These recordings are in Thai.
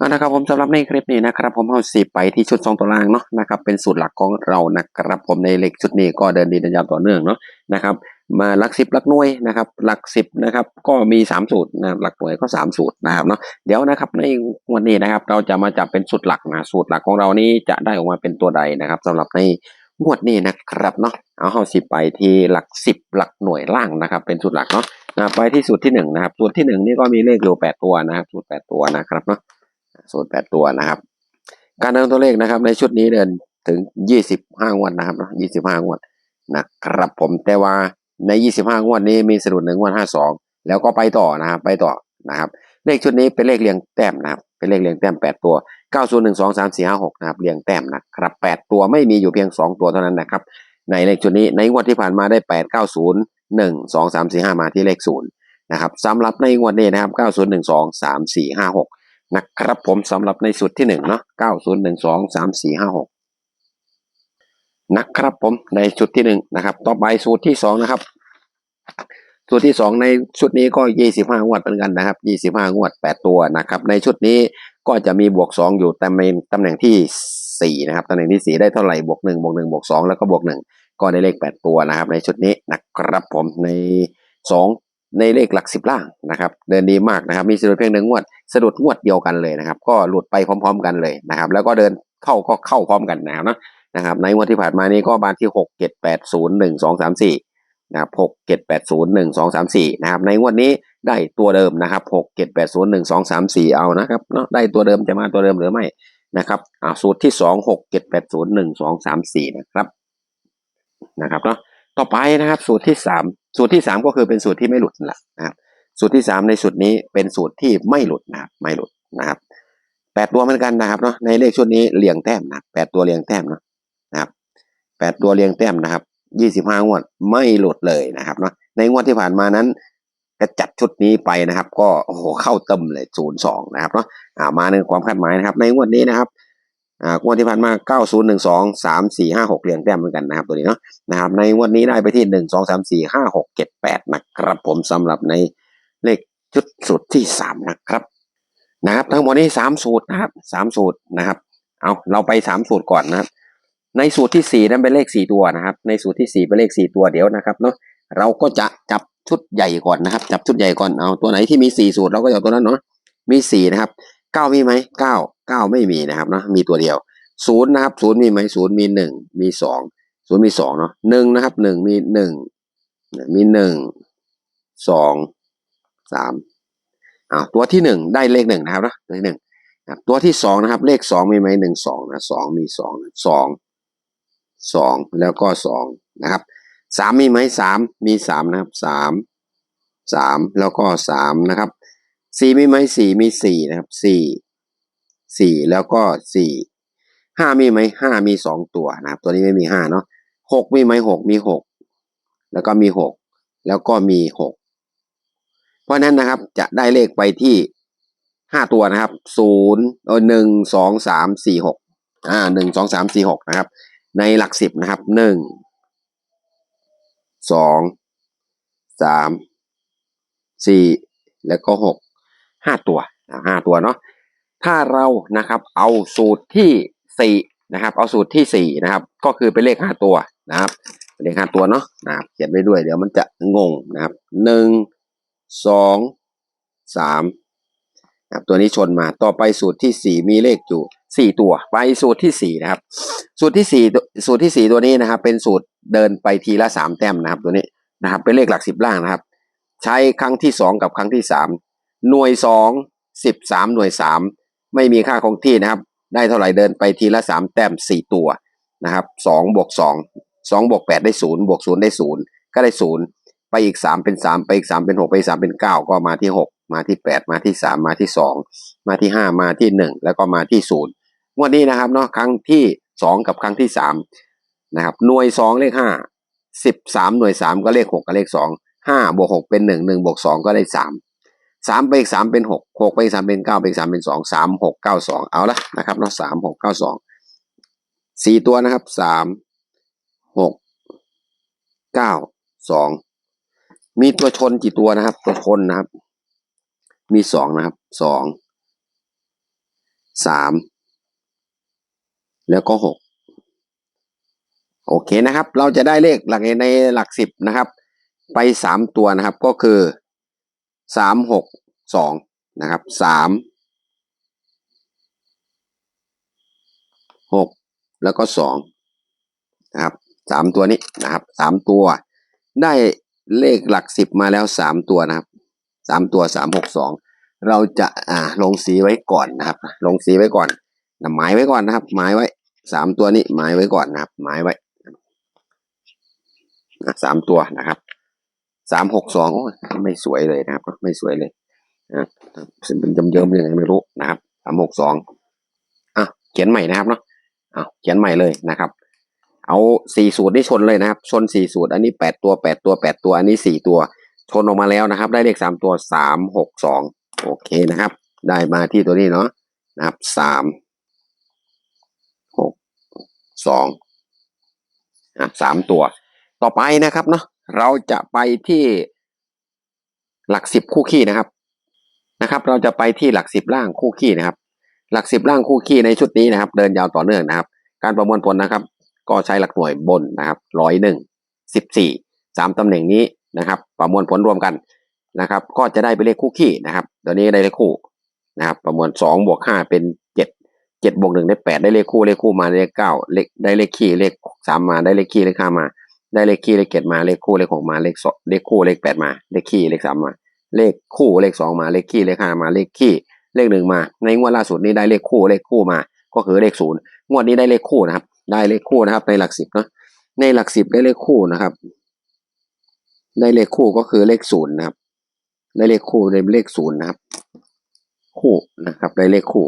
เอานะครับผมสำหรับในคลิปนี้นะครับ ผมเอาสิบไปที่ชุดสองตัวล่างเนาะนะครับเป็นสูตรหลักของเรานะครับ ผมในเลขชุดนี้ก็เดินดีเดินยาวต่อเนื่องเนาะนะครับมาหลักสิบหลักหน่วยนะครับหลักสิบนะครับก็มีสามสูตรนะหลักหน่วยก็สามสูตรนะครับเนาะเดี๋ยวนะครับในวันนี้นะครับเราจะมาจับเป็นสูตรหลักนะสูตรหลักของเรานี้จะได้ออกมาเป็นตัวใดนะครับสำหรับในงวดนี้นะครับเนาะเอาเอาสิบไปที่หลักสิบหลักหน่วยล่างนะครับ เป็นสูตรหลักเนาะไปที่สูตรที่หนึ่งนะครับสูตรที่หนึ่งนี่ก็มีเลขอยู่แปดตัวนะครับสูตรแปดตัวนะครับเนาะ สูตรแปดตัวนะครับ การเดินตัวเลขนะครับในชุดนี้เดินถึงยี่สิบห้างวดนะครับยี่สิบห้างวดนะครับผมแต่ว่าในยี่สิบห้างวดนี้มีสะดุดหนึ่งงวันห้าสองแล้วก็ไปต่อนะครับไปต่อนะครับ เลขชุดนี้เป็นเลขเรียงแต้มนะครับเป็นเลขเรียงแต้มแปดตัวเก้าศูนย์หนึ่งสองสามสี่ห้าหกนะครับเรียงแต้มนะครับแปดตัวไม่มีอยู่เพียงสองตัวเท่านั้นนะครับ ในเลขชุดนี้ในงวดที่ผ่านมาได้แปดเก้าศูนย์หนึ่งสองสามสี่ห้ามาที่เลขศูนย์นะครับสำหรับในงวดนี้นะครับเก้าศูนย์หนึ่งสองสามสี่ห้าหก นะครับผมสำหรับในสูตรที่หนึ่งเนาะเก้าศูนย์หนึ่งสองสามสี่ห้าหกนะครับผมในชุดที่หนึ่งนะครับ ต่อไปสูตรที่สองนะครับ สูตรที่สองในชุดนี้ก็ยี่สิบห้างวดเหมือนกันนะครับยี่สิบห้างวดแปดตัวนะครับ ในชุดนี้ก็จะมีบวกสองอยู่แต่ในตำแหน่งที่สี่นะครับตำแหน่งที่สี่ได้เท่าไหร่บวกหนึ่งบวกหนึ่งบวกสองแล้วก็บวกหนึ่งก็ได้เลขแปดตัวนะครับ ในชุดนี้นะครับผมในสอง ในเลขหลักสิบล่างนะครับเดินดีมากนะครับ มีสะดุดเพียงหนึ่งงวดสะดุดงวดเดียวกันเลยนะครับ ก็หลุดไปพร้อม ๆ กันเลยนะครับ แล้วก็เดินเข้าก็เข้าพร้อมกันนะครับนะนะครับ ในงวดที่ผ่านมานี้ก็บานที่หกเจ็ดแปดศูนย์หนึ่งสองสามสี่นะครับหกเจ็ดแปดศูนย์หนึ่งสองสามสี่นะครับในงวดนี้ได้ตัวเดิมนะครับหกเจ็ดแปดศูนย์หนึ่งสองสามสี่เอานะครับเนาะได้ตัวเดิมจะมาตัวเดิมหรือไม่นะครับอ่าสูตรที่สองหกเจ็ดแปดศูนย์หนึ่งสองสามสี่นะครับนะครับเนาะ ต่อไปนะครับ สูตรที่สามสูตรที่สามก็คือเป็นสูตรที่ไม่หลุดนั่นแหละนะครับ สูตรที่สามในสูตรนี้เป็นสูตรที่ไม่หลุดนะครับไม่หลุดนะครับแปดตัวเหมือนกันนะครับเนาะในเลขชุดนี้เรียงแต้มนะแปดตัวเรียงแต้มเนาะนะครับแปดตัวเรียงแต้มนะครับยี่สิบห้างวดไม่หลุดเลยนะครับเนาะในงวดที่ผ่านมานั้นก็จัดชุดนี้ไปนะครับ ก็โอ้โหเข้าเต็มเลยศูนย์สองนะครับเนาะอ่ามาในความคาดหมายนะครับ ในงวดนี้นะครับ อ่างวดที่ผ่านมา90 12 3 4 5 6เรียงแต้มเหมือนกันนะครับตัวนี้เนาะนะครับในงวดนี้ได้ไปที่1 2 3 4 5 6 7 8นะครับผมสำหรับในเลขชุดสูตรที่3นะครับนะครับทั้งหมดนี้3สูตรนะครับ3สูตรนะครับ เอาเราไป3สูตรก่อนนะครับ ในสูตรที่4นั้นเป็นเลข4ตัวนะครับ ในสูตรที่4เป็นเลข4ตัวเดี๋ยวนะครับเนาะเราก็จะจับชุดใหญ่ก่อนนะครับ จับชุดใหญ่ก่อนเอาตัวไหนที่มี4สูตรเราก็เอาตัวนั้นเนาะมี4นะครับเก้ามีไหมเก้า เก้าไม่มีนะครับเนาะมีตัวเดียวศูนย์นะครับศูนย์มีไหมศูนย์มีหนึ่งมีสองศูนย์มีสองเนาะหนึ่งนะครับหนึ่งมีหนึ่งมีหนึ่งสองสามอ่าวตัวที่หนึ่งได้เลขหนึ่งนะครับนะตัวที่หนึ่งตัวที่สองนะครับ เลขสองมีไหมหนึ่งสองนะสองมีสองสองสองแล้วก็สองนะครับสามมีไหมสามมีสามนะครับสามสามแล้วก็สามนะครับสี่มีไหมสี่มีสี่นะครับสี่ สี่แล้วก็สี่ห้ามีไหมห้ามีสองตัวนะครับตัวนี้ไม่มีห้าเนาะหกมีไหมหกมีหกแล้วก็มีหกแล้วก็มีหกเพราะฉะนั้นนะครับจะได้เลขไปที่ห้าตัวนะครับศูนย์เออหนึ่งสองสามสี่หกอ่าหนึ่งสองสามสี่หกนะครับ ในหลักสิบนะครับหนึ่งสองสามสี่แล้วก็หกห้าตัวห้าตัวเนาะ ถ้าเรานะครับเอาสูตรที่สี่นะครับ เอาสูตรที่สี่นะครับ ก็คือเป็นเลขห้าตัวนะครับเป็นเลขห้าตัวเนาะนะครับเขียนไว้ด้วยเดี๋ยวมันจะงงนะครับหนึ่งสองสามนะครับตัวนี้ชนมาต่อไปสูตรที่สี่มีเลขอยู่สี่ตัวไปสูตรที่สี่นะครับ สูตรที่สี่สูตรที่สี่ตัวนี้นะครับ เป็นสูตรเดินไปทีละสามแต้มนะครับตัวนี้นะครับ เป็นเลขหลักสิบล่างนะครับ ใช้ครั้งที่สองกับครั้งที่สามหน่วยสองสิบสามหน่วยสาม ไม่มีค่าคงที่นะครับ ได้เท่าไหร่เดินไปทีละสามแต้มสี่ตัวนะครับสองบวกสองสองบวกแปดได้ศูนย์บวกศูนย์ได้ศูนย์ก็ได้ศูนย์ไปอีกสามเป็นสามไปอีกสามเป็นหกไปอีกสามเป็นเก้าก็มาที่หกมาที่แปดมาที่สามมาที่สองมาที่ห้ามาที่หนึ่งแล้วก็มาที่ศูนย์งวันนี้นะครับเนาะครั้งที่สองกับครั้งที่สามนะครับหน่วยสองเลขห้าสิบสามหน่วยสามก็เลขหกกับเลขสองห้าบวกหกเป็นหนึ่งหนึ่งบวกสองก็ได้สาม สามไปอีกสามเป็นหกหกไปอีกสามเป็นเก้าไปอีกสามเป็นสองสามหกเก้าสองเอาละนะครับเนาะสามหกเก้าสองสี่ตัวนะครับสามหกเก้าสองมีตัวชนกี่ตัวนะครับ ตัวชนนะครับ มีสองนะครับสองสามแล้วก็หกโอเคนะครับ เราจะได้เลขหลักในหลักสิบนะครับ ไปสามตัวนะครับก็คือ สามหกสองนะครับสามหกแล้วก็สองนะครับสามตัวนี้นะครับสามตัว ได้เลขหลักสิบมาแล้วสามตัวนะครับสามตัวสามหกสองเราจะอ่าลงสีไว้ก่อนนะครับ ลงสีไว้ก่อนหมายไว้ก่อนนะครับ หมายไว้สามตัวนี้หมายไว้ก่อนนะครับ หมายไว้สามตัวนะครับ สามหกสองไม่สวยเลยนะครับ ไม่สวยเลยนะเป็นเยิ้มๆยังไงไม่รู้นะครับสามหกสองอะเขียนใหม่นะครับเนาะอะเขียนใหม่เลยนะครับ เอาสี่สูตรนี่ชนเลยนะครับ ชนสี่สูตร อันนี้แปดตัวแปดตัวแปดตัวอันนี้สี่ตัว ชนออกมาแล้วนะครับ ได้เลขสามตัวสามหกสองโอเคนะครับ ได้มาที่ตัวนี้เนาะนะครับสามหกสองอะสามตัว ต่อไปนะครับเนาะ เราจะไปที่หลักสิบคู่ขี้นะครับนะครับ เราจะไปที่หลักสิบล่างคู่ขี้นะครับ หลักสิบล่างคู่ขี้ในชุดนี้นะครับ เดินยาวต่อเนื่องนะครับ การประมวลผลนะครับ ก็ใช้หลักหน่วยบนนะครับร้อยหนึ่งสิบสี่สามตำแหน่งนี้นะครับ ประมวลผลรวมกันนะครับ ก็จะได้เป็นเลขคู่ขี้นะครับตัวนี้ได้เลขคู่นะครับ ประมวลสองบวกห้าเป็นเจ็ดเจ็ดบวกหนึ่งได้แปดได้เลขคู่เลขคู่มาได้เลขเก้าเลขได้เลขขี้เลขสามมาได้เลขขี้เลขห้ามา ได้เลขขี้เลขเจ็ดมาเลขคู่เลขหกมาเลขสองเลขคู่เลขแปดมาเลขขี้เลขสามมาเลขคู่เลขสองมาเลขขี้เลขห้ามาเลขขี้เลขหนึ่งมา ในงวดล่าสุดนี้ได้เลขคู่เลขคู่มา ก็คือเลขศูนย์งวดนี้ได้เลขคู่นะครับ ได้เลขคู่นะครับ ในหลักสิบเนาะในหลักสิบได้เลขคู่นะครับ ได้เลขคู่ก็คือเลขศูนย์นะครับ ได้เลขคู่ได้เลขศูนย์นะครับ คู่นะครับ ได้เลขคู่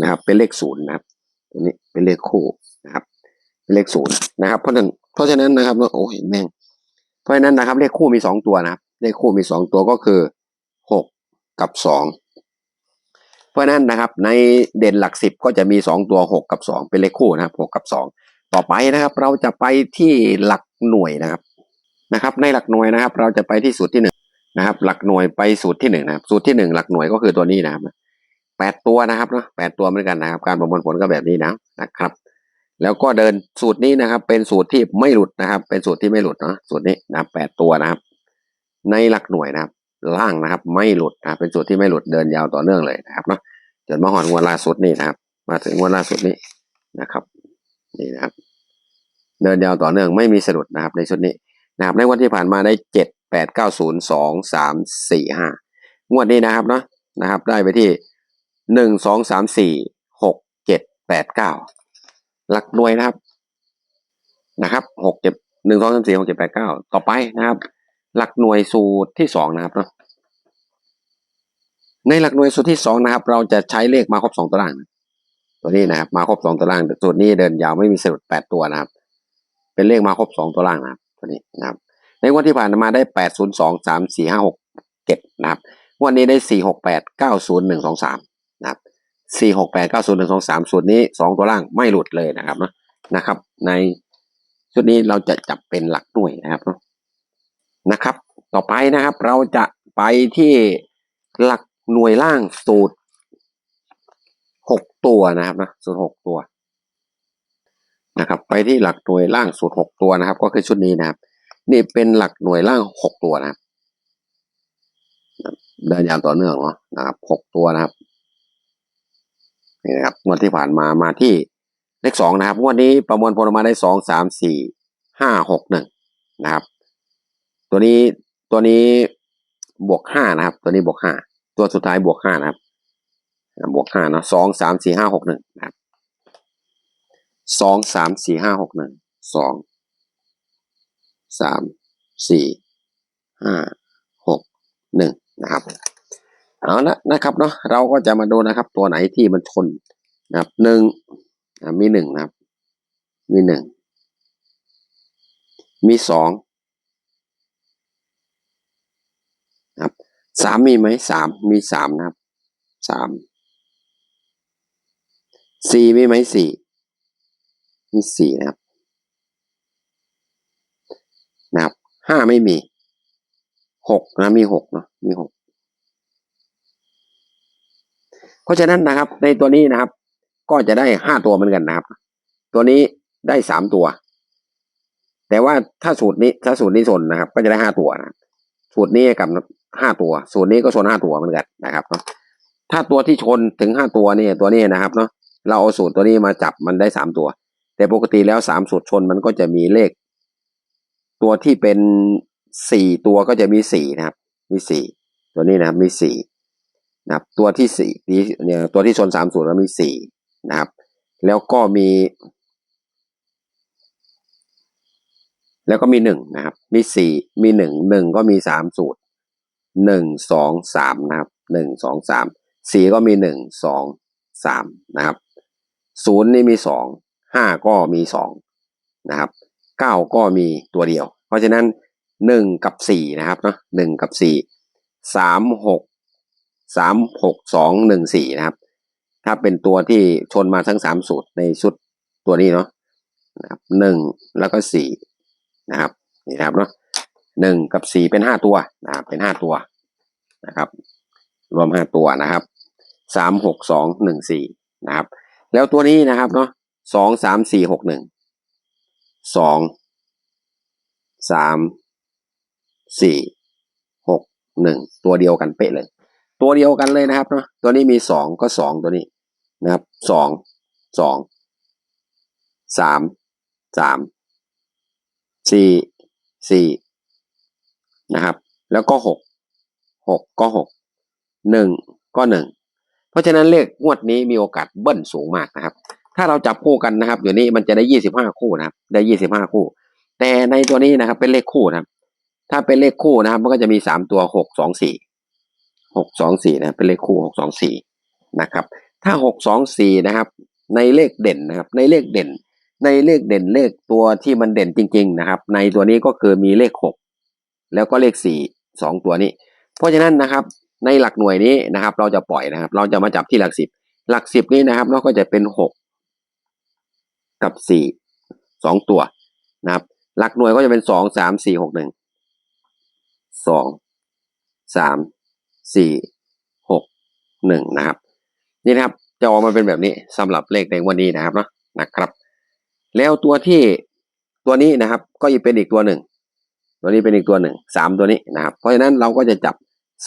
นะครับ เป็นเลขศูนย์นะครับตัวนี้เป็นเลขคู่นะครับ เลขศูนย์นะครับ เพราะฉะนั้นเพราะฉะนั้นนะครับโอ้ยแม่งเพราะฉะนั้นนะครับ เลขคู่มีสองตัวนะครับ เลขคู่มีสองตัวก็คือหกกับสองเพราะฉะนั้นนะครับ ในเด่นหลักสิบก็จะมีสองตัวหกกับสองเป็นเลขคู่นะครับหกกับสองต่อไปนะครับ เราจะไปที่หลักหน่วยนะครับนะครับ ในหลักหน่วยนะครับ เราจะไปที่สูตรที่หนึ่งนะครับ หลักหน่วยไปสูตรที่หนึ่งนะครับ สูตรที่หนึ่งหลักหน่วยก็คือตัวนี้นะครับแปดตัวนะครับเนาะแปดตัวเหมือนกันนะครับ การประมวลผลก็แบบนี้นะนะครับ แล้วก็เดินสูตรนี้นะครับ เป็นสูตรที่ไม่หลุดนะครับ เป็นสูตรที่ไม่หลุดเนาะสูตรนี้นะแปดตัวนะครับ ในหลักหน่วยนะครับ ล่างนะครับ ไม่หลุดนะเป็นสูตรที่ไม่หลุดเดินยาวต่อเนื่องเลยนะครับเนาะจนมาหอนงวดล่าสุดนี่นะครับ มาถึงงวดล่าสุดนี้นะครับนี่นะครับ เดินยาวต่อเนื่องไม่มีสะดุดนะครับ ในชุดนี้นะครับในวันที่ผ่านมาได้เจ็ดแปดเก้าศูนย์สองสามสี่ห้างวดนี้นะครับเนาะนะครับ ได้ไปที่หนึ่งสองสามสี่หกเจ็ดแปดเก้า หลักหน่วยนะครับ นะครับหกเจ็ดหนึ่งสองสามสี่หกเจ็ดแปดเก้าต่อไปนะครับ หลักหน่วยสูตรที่สองนะครับเนาะในหลักหน่วยสูตรที่สองนะครับ เราจะใช้เลขมาครบสองตัวล่าง ตัวนี้นะครับ มาครบสองตัวล่างสูตรนี้เดินยาวไม่มีสะดุดแปดตัวนะครับ เป็นเลขมาครบสองตัวล่างนะครับ ตัวนี้นะครับ ในงวันที่ผ่านมาได้แปดศูนย์สองสามสี่ห้าหกเจ็ดนะครับ วันนี้ได้สี่หกแปดเก้าศูนย์หนึ่งสองสาม สี่หกแปดเก้าศูนย์หนึ่งสองสามสูตรนี้สองตัวล่างไม่หลุดเลยนะครับเนาะนะครับ ในชุดนี้เราจะจับเป็นหลักหน่วยนะครับเนาะนะครับ ต่อไปนะครับ เราจะไปที่หลักหน่วยล่างสูตรหกตัวนะครับนะสูตรหกตัวนะครับ ไปที่หลักหน่วยล่างสูตรหกตัวนะครับ ก็คือชุดนี้นะครับ นี่เป็นหลักหน่วยล่างหกตัวนะครับเดินยาวต่อเนื่องเนาะนะครับหกตัวนะครับ นี่นะครับงวดที่ผ่านมามาที่เลขสองนะครับงวดนี้ประมวลผลออกมาได้สองสามสี่ห้าหกหนึ่งนะครับ ตัวนี้ตัวนี้บวกห้านะครับ ตัวนี้บวกห้าตัวสุดท้ายบวกห้านะครับ บวกห้านะสองสามสี่ห้าหกหนึ่งนะครับสองสามสี่ห้าหกหนึ่งสองสามสี่ห้าหกหนึ่งนะครับ เอาละนะครับเนาะเราก็จะมาดูนะครับ ตัวไหนที่มันชนนะครับหนึ่งมีหนึ่งนะครับ มีหนึ่งมีสองนะครับสามมีไหมสามมีสามนะครับสามสี่มีไหมสี่มีสี่นะครับนะครับห้าไม่มีหกนะมีหกเนาะมีหก เพราะฉะนั้นนะครับ ในตัวนี้นะครับ ก็จะได้ห้าตัวเหมือนกันนะครับ ตัวนี้ได้สามตัว แต่ว่าถ้าสูตรนี้ถ้าสูตรนี้ชนนะครับ ก็จะได้ห้าตัวนะสูตรนี้กับห้าตัว สูตรนี้ก็ชนห้าตัวเหมือนกันนะครับเนาะถ้าตัวที่ชนถึงห้าตัวเนี่ยตัวนี้นะครับเนาะเราเอาสูตรตัวนี้มาจับมันได้สามตัว แต่ปกติแล้วสามสูตรชนมันก็จะมีเลข ตัวที่เป็นสี่ตัวก็จะมีสี่นะครับ มีสี่ตัวนี้นะครับมีสี่ นะครับตัวที่สี่เนี่ยตัวที่ชนสามสูตรแล้วมีสี่นะครับ แล้วก็มี แล้วก็มีหนึ่งนะครับ มีสี่มีหนึ่งหนึ่งก็มีสามสูตรหนึ่งสองสามนะครับหนึ่งสองสามสี่ก็มีหนึ่งสองสามนะครับศูนย์นี่มีสองห้าก็มีสองนะครับเก้าก็มีตัวเดียว เพราะฉะนั้นหนึ่งกับสี่นะครับเนาะหนึ่งกับสี่สามหก สามหกสองหนึ่งสี่นะครับ ถ้าเป็นตัวที่ชนมาทั้งสามสูตรในชุดตัวนี้เนาะนะครับหนึ่งแล้วก็สี่นะครับนี่นะครับเนาะหนึ่งกับสี่เป็นห้าตัวนะครับเป็นห้าตัวนะครับ รวมห้าตัวนะครับสามหกสองหนึ่งสี่นะครับ แล้วตัวนี้นะครับเนาะสองสามสี่หกหนึ่งสองสามสี่หกหนึ่งตัวเดียวกันเป๊ะเลย ตัวเดียวกันเลยนะครับเนาะตัวนี้มีสองก็สองตัวนี้นะครับสองสองสามสามสี่สี่นะครับ แล้วก็หกหกก็หกหนึ่งก็หนึ่งเพราะฉะนั้นเลขงวดนี้มีโอกาสเบิ้ลสูงมากนะครับ ถ้าเราจับคู่กันนะครับอยู่นี้มันจะได้ยี่สิบห้าคู่นะครับ ได้ยี่สิบห้าคู่ แต่ในตัวนี้นะครับเป็นเลขคู่นะครับ ถ้าเป็นเลขคู่นะครับ มันก็จะมีสามตัวหกสองสี่ หกสองสี่นะเป็นเลขคู่หกสองสี่นะครับถ้าหกสองสี่นะครับในเลขเด่นนะครับในเลขเด่น ในเลขเด่นเลขตัวที่มันเด่นจริง ๆนะครับ ในตัวนี้ก็คือมีเลขหกแล้วก็เลขสี่สองตัวนี้ เพราะฉะนั้นนะครับในหลักหน่วยนี้นะครับ เราจะปล่อยนะครับ เราจะมาจับที่หลักสิบหลักสิบนี้นะครับเราก็จะเป็นหกกับสี่สองตัวนะครับ หลักหน่วยก็จะเป็นสองสามสี่หกหนึ่ง สี่หกหนึ่งนะครับ นี่นะครับจะออกมาเป็นแบบนี้สำหรับเลขในวันนี้นะครับเนาะนะครับ แล้วตัวที่ตัวนี้นะครับ ก็จะเป็นอีกตัวหนึ่ง ตัวนี้เป็นอีกตัวหนึ่งสามตัวนี้นะครับ เพราะฉะนั้นเราก็จะจับ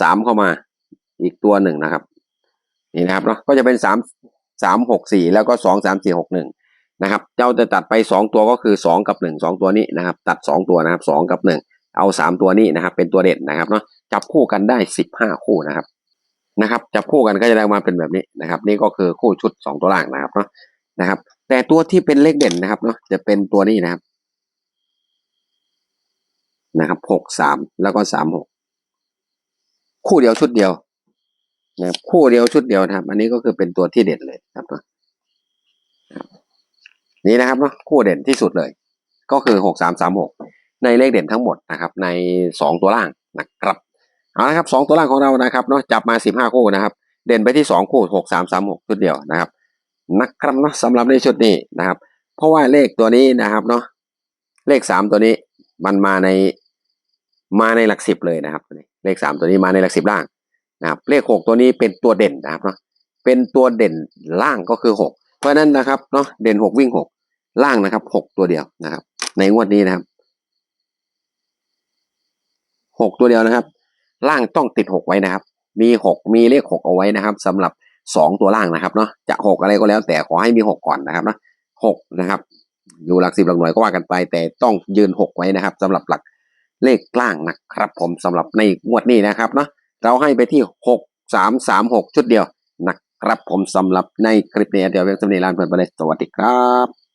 สามเข้ามาอีกตัวหนึ่งนะครับ นี่นะครับเนาะก็จะเป็นสามสามหกสี่แล้วก็สองสามสี่หกหนึ่งนะครับ เจ้าจะตัดไปสองตัวก็คือสองกับหนึ่งสองตัวนี้นะครับ ตัดสองตัวนะครับสองกับหนึ่ง เอาสามตัวนี้นะครับ เป็นตัวเด่นนะครับเนาะจับคู่กันได้สิบห้าคู่นะครับนะครับ จับคู่กันก็จะได้มาเป็นแบบนี้นะครับ นี่ก็คือคู่ชุดสองตัวล่างนะครับเนาะนะครับ แต่ตัวที่เป็นเลขเด่นนะครับเนาะจะเป็นตัวนี้นะครับนะครับหกสามแล้วก็สามหกคู่เดียวชุดเดียวนะครับคู่เดียวชุดเดียวนะครับ อันนี้ก็คือเป็นตัวที่เด่นเลยครับเนาะครับนี่นะครับเนาะคู่เด่นที่สุดเลย ก็คือหกสามสามหก ในเลขเด่นทั้งหมดนะครับในสองตัวล่างนะครับเอาละครับสองตัวล่างของเรานะครับเนาะจับมาสิบห้าคู่นะครับ เด่นไปที่สองคู่หกสามสามหกชุดเดียวนะครับนะครับเนาะสำหรับในชุดนี้นะครับ เพราะว่าเลขตัวนี้นะครับเนาะเลขสามตัวนี้มันมาในมาในหลักสิบเลยนะครับ เลขสามตัวนี้มาในหลักสิบล่างนะครับเลขหกตัวนี้เป็นตัวเด่นนะครับเนาะเป็นตัวเด่นล่างก็คือหกเพราะฉะนั้นนะครับเนาะเด่นหกวิ่งหกล่างนะครับหกตัวเดียวนะครับ ในงวดนี้นะครับ หกตัวเดียวนะครับ ล่างต้องติดหกไว้นะครับ มีหกมีเลขหกเอาไว้นะครับสำหรับสองตัวล่างนะครับเนาะจะหกอะไรก็แล้ว แต่ขอให้มีหกก่อนนะครับนะหกนะครับ อยู่หลักสิบหลักหน่วยก็ว่ากันไป แต่ต้องยืนหกไว้นะครับสำหรับหลักเลขล่างนะครับ ผมสำหรับในงวดนี้นะครับเนาะเราให้ไปที่หกสามสามหกชุดเดียวนะครับผมสำหรับในคลิปนี้เดี๋ยวเว็บสำเนียงร้านเพื่อนไปเลยสวัสดีครับ